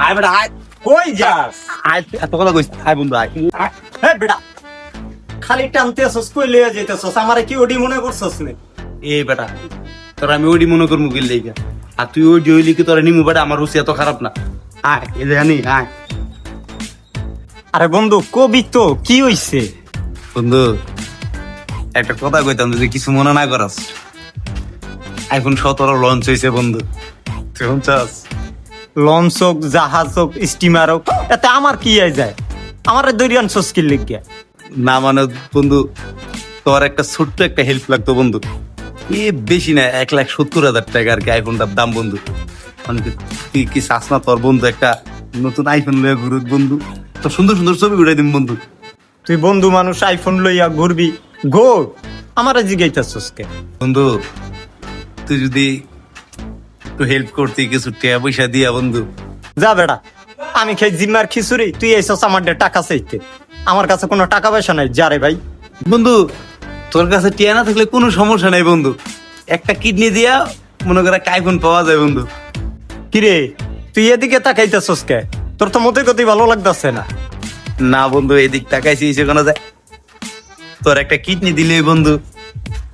আয় বেটা আয়। কই যাস? আয় এত কথা কইস আয় বন্ধু আয়। হে বেটা খালি টানতেছস কই লিয়ে যাইতেছস? আমারে কি ওডি মনে করছস নে? এ বেটা তোর আমি ওডি মনে করব গেল আর তুই ওই জইলি কি তোর নিমু বেটা? আমার রুচি এত খারাপ না। আয় এ জানি আয়। আরে বন্ধু কবি তো কি হইছে? বন্ধু একটা কথা কইতাম যদি কিছু মনে না করাস। আইফোন সতেরো লঞ্চ হয়েছে বন্ধু। তুই শুনছাস? লঞ্চ হোক জাহাজ হোক স্টিমার হোক এতে আমার কি আই যায়? আমার দরিয়ান সস্কিল লিখিয়া না মানে বন্ধু তোর একটা ছোট্ট একটা হেল্প লাগতো বন্ধু। এ বেশি না এক লাখ সত্তর হাজার টাকা আর কি আইফোনটার দাম বন্ধু। মানে তুই কি চাস না তোর বন্ধু একটা নতুন আইফোন লয়ে ঘুরুক বন্ধু? তো সুন্দর সুন্দর ছবি উঠাই দিম বন্ধু। তুই বন্ধু মানুষ আইফোন লইয়া ঘুরবি গো আমার জিগাইতেছস কে বন্ধু তুই যদি একটু হেল্প করতে কিছু টাকা পয়সা দিয়া বন্ধু। যা বেটা আমি খাই জিম্মার খিচুড়ি তুই এইসব আমার টাকা চাইতে। আমার কাছে কোনো টাকা পয়সা নাই যা রে ভাই। বন্ধু তোর কাছে টিয়া না থাকলে কোনো সমস্যা নাই বন্ধু। একটা কিডনি দিয়া মনে করে একটা আইফোন পাওয়া যায় বন্ধু। কিরে তুই এদিকে তাকাইতেছস কে? তোর তো মতে গতি ভালো লাগতেছে না। না বন্ধু এদিক তাকাইছি সেখানে যায় তোর একটা কিডনি দিলে বন্ধু।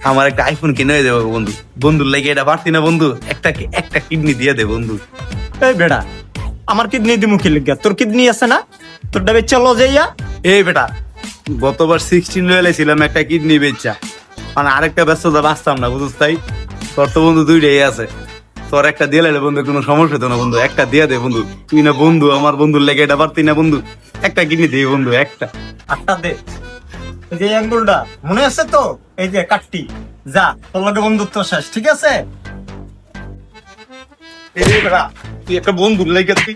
আমার একটা আইফোন কিনে হয়ে যাবে বন্ধু। বন্ধুর লাগে এটা পারতি না বন্ধু। একটা কি- একটা কিডনি দিয়ে দে বন্ধু। এই বেটা আমার কিডনি দিমু কি তোর কিডনি আছে না? তোর ডাবে চলো যাইয়া এই বেটা গতবার সিক্সটিন ছিলাম একটা কিডনি বেচা। মানে আরেকটা ব্যস্ততা বাঁচতাম না বুঝছিস তাই? তোর তো বন্ধু দুইটাই আছে। তোর একটা দিয়ে লাইলে বন্ধু কোনো সমস্যা হতো না বন্ধু। একটা দিয়ে দে বন্ধু। তুই না বন্ধু আমার বন্ধুর লেগে এটা পারতি না বন্ধু। একটা কিডনি দে বন্ধু একটা। আটটা দে। যে আঙ্গুলটা, মনে আছে তো? এই যে কাটটি যা বন্ধুত্ব শেষ, ঠিক আছে? তুই একটা বন্ধু লেগে তুই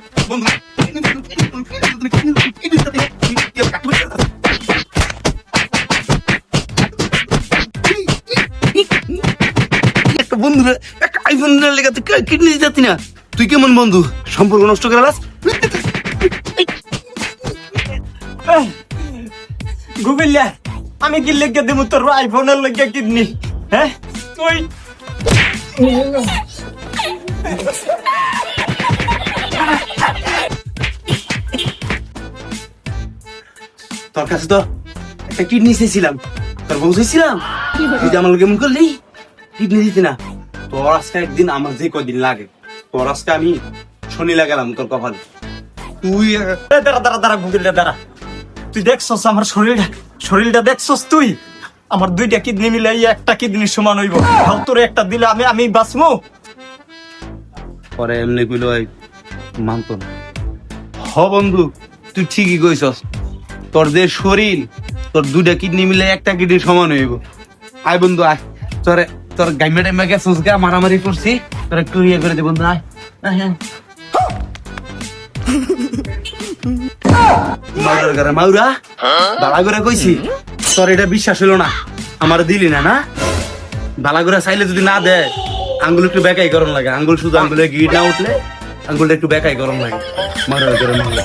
না তুই কেমন বন্ধু? সম্পর্ক নষ্ট করে লাস। গুগলিয়া আমি কি লেগে দেবো তোর আইফোনের লেগে কিডনি? হ্যাঁ? তুই? তোর কাছে তো একটা কিডনি চেয়েছিলাম তোর বউ চেয়েছিলাম তুই যে আমার লোকে মুখ করলি কিডনি দিতে না। তোর আজকে একদিন আমার যে কদিন লাগে তোর আজকে আমি শনি লাগালাম তোর কপালে। তুই দাঁড়া দাঁড়া দাঁড়া গুগলিয়া দাঁড়া। তুই দেখছস আমার শরীরটা? শরীরটা দেখছস তুই? আমার দুইটা কিডনি মিলে একটা কিডনি সমান হইব। তাও তোর একটা দিলে আমি আমি বাঁচমু? পরে এমনি কইলো মানত না। হ বন্ধু তুই ঠিকই কইছস। তোর যে শরীর তোর দুইটা কিডনি মিলে একটা কিডনি সমান হইব। আয় বন্ধু আয়। তোর তোর গাইমে টাইমে গেছস গা মারামারি করছি। তোর একটু ইয়ে করে দে বন্ধু আয় আয়, ঘরে মাউরা? বালা করে কইছি, তোর এটা বিশ্বাস হলো না। আমার দিলি না না? বালা করে চাইলে যদি না দে, আঙ্গুল একটু বেকাই গরম লাগে। আঙ্গুল শুধু আঙ্গুলে গিট না উঠলে, আঙ্গুলটা একটু বেকাই গরম লাগে। মারা গরম মারলে